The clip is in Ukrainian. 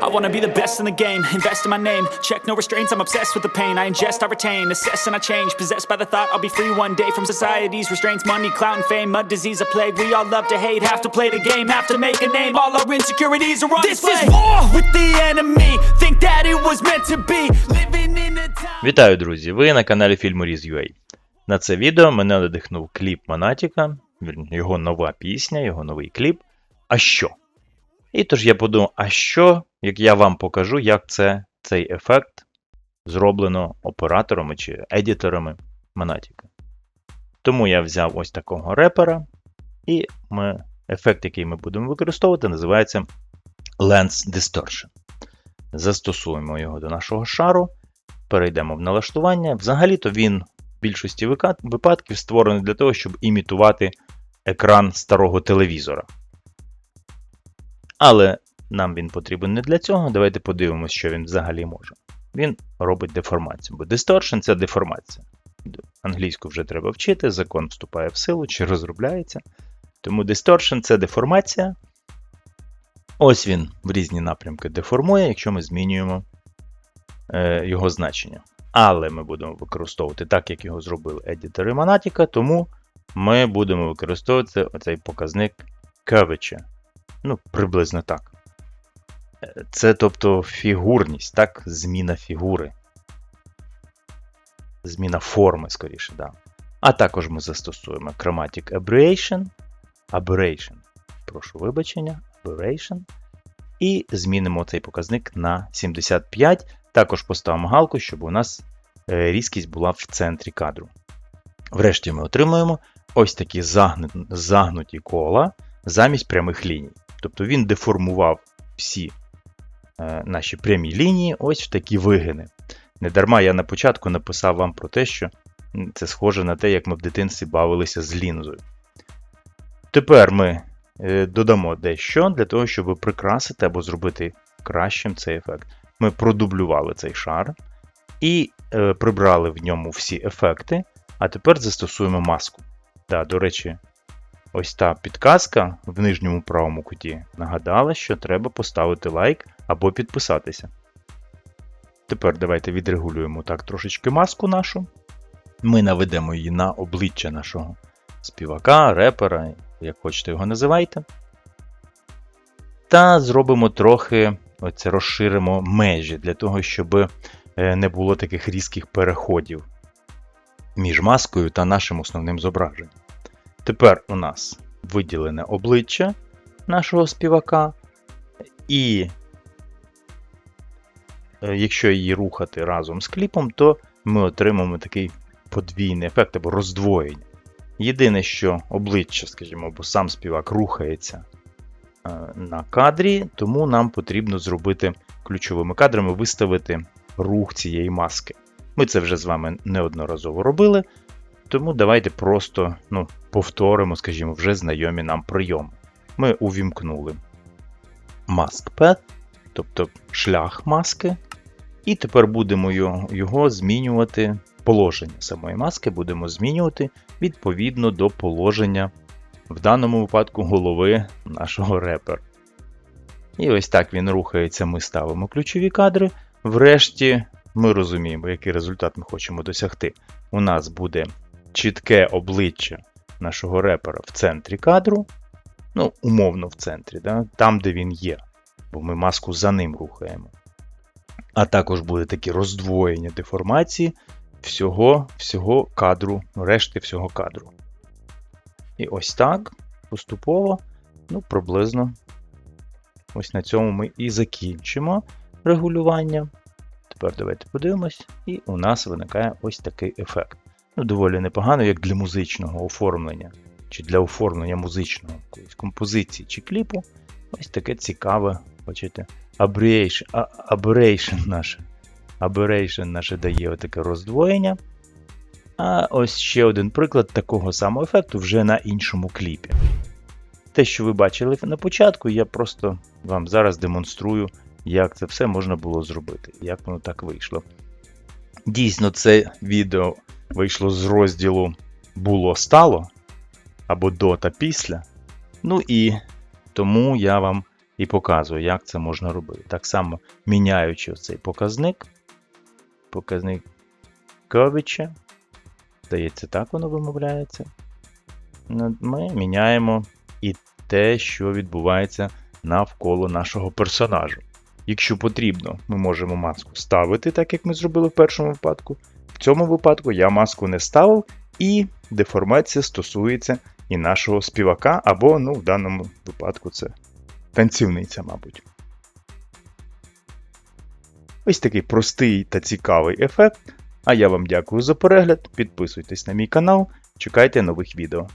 I wanna be the best in the game, invest in my name. Check no restraints, I'm obsessed with the pain. I ingest, I retain, assess, and I change. Possessed by the thought I'll be free one day from society's restraints. Money, clout, and fame, mud, disease, a plague. We all love to hate, have to play the game, have to make a name. All our insecurities are on This is war with the enemy. Think that it was meant to be. Living in a time. Вітаю, друзі! Ви на каналі Фільморіз.ua. На це відео мене надихнув кліп Монатіка, його нова пісня, його новий кліп. А що? І тож я подумав, а що, як я вам покажу, як це, цей ефект зроблено операторами чи едіторами Монатіка. Тому я взяв ось такого репера, і ми, ефект, який ми будемо використовувати, називається Lens Distortion. Застосуємо його до нашого шару перейдемо в налаштування. Взагалі-то він в більшості випадків створений для того, щоб імітувати екран старого телевізора. Але нам він потрібен не для цього. Давайте подивимося, що він взагалі може. Він робить деформацію, бо distortion – це деформація. Англійську вже треба вчити, закон вступає в силу чи розробляється. Тому distortion – це деформація. Ось він в різні напрямки деформує, якщо ми змінюємо е, його значення. Але ми будемо використовувати так, як його зробили едітори Monatica, тому ми будемо використовувати оцей показник curvature. Ну, приблизно так. Це тобто фігурність, так, зміна фігури. Зміна форми, скоріше, да. А також ми застосуємо Chromatic Aberration, Aberration, прошу вибачення, Aberration. І змінимо цей показник на 75. Також поставимо галку, щоб у нас е, різкість була в центрі кадру. Врешті ми отримуємо ось такі загнуті кола замість прямих ліній. Тобто він деформував всі е, наші прямі лінії ось в такі вигини. Недарма я на початку написав вам про те, що це схоже на те, як ми в дитинстві бавилися з лінзою. Тепер ми е, додамо дещо для того, щоб прикрасити або зробити кращим цей ефект. Ми продублювали цей шар і е, прибрали в ньому всі ефекти, а тепер застосуємо маску. Да, до речі, ось та підказка в нижньому правому куті нагадала, що треба поставити лайк або підписатися. Тепер давайте відрегулюємо так трошечки маску нашу. Ми наведемо її на обличчя нашого співака, репера, як хочете його називайте. Та зробимо трохи, оце розширимо межі для того, щоб е, не було таких різких переходів між маскою та нашим основним зображенням. Тепер у нас виділене обличчя нашого співака, і е, якщо її рухати разом з кліпом, то ми отримаємо такий подвійний ефект або роздвоєння. Єдине, що обличчя, скажімо, бо сам співак рухається е, на кадрі, тому нам потрібно зробити ключовими кадрами, виставити рух цієї маски. Ми це вже з вами неодноразово робили, тому давайте просто ну, повторимо, скажімо, вже знайомі нам прийоми. Ми увімкнули Mask Pad, тобто шлях маски, і тепер будемо його, змінювати, положення самої маски будемо змінювати відповідно до положення, в даному випадку, голови нашого репера. І ось так він рухається, ми ставимо ключові кадри. Врешті ми розуміємо, який результат ми хочемо досягти. У нас буде чітке обличчя нашого репера в центрі кадру, ну, умовно в центрі, да? там, де він є, бо ми маску за ним рухаємо. А також буде такі роздвоєння деформації всього, всього кадру, решти всього кадру. І ось так, поступово, ну, приблизно ось на цьому ми і закінчимо регулювання. Тепер давайте подивимось, і у нас виникає ось такий ефект. Ну, доволі непогано, як для музичного оформлення, чи для оформлення музичного композиції чи кліпу. Ось таке цікаве, бачите, aberration наше. Aberration наше дає таке роздвоєння. А ось ще один приклад такого самого ефекту вже на іншому кліпі. Те, що ви бачили на початку, я просто вам зараз демонструю, як це все можна було зробити, як воно так вийшло. Дійсно, це відео вийшло з розділу Було стало або до та після. Ну і тому я вам і показую, як це можна робити. Так само міняючи цей показник, показник Ковича, здається, так воно вимовляється. Ну, Ми міняємо і те, що відбувається навколо нашого персонажу. Якщо потрібно, ми можемо маску ставити, так як ми зробили в першому випадку. В цьому випадку я маску не ставив, і деформація стосується і нашого співака, або, ну, в даному випадку, це танцівниця, мабуть. Ось такий простий та цікавий ефект. А я вам дякую за перегляд. Підписуйтесь на мій канал, чекайте нових відео.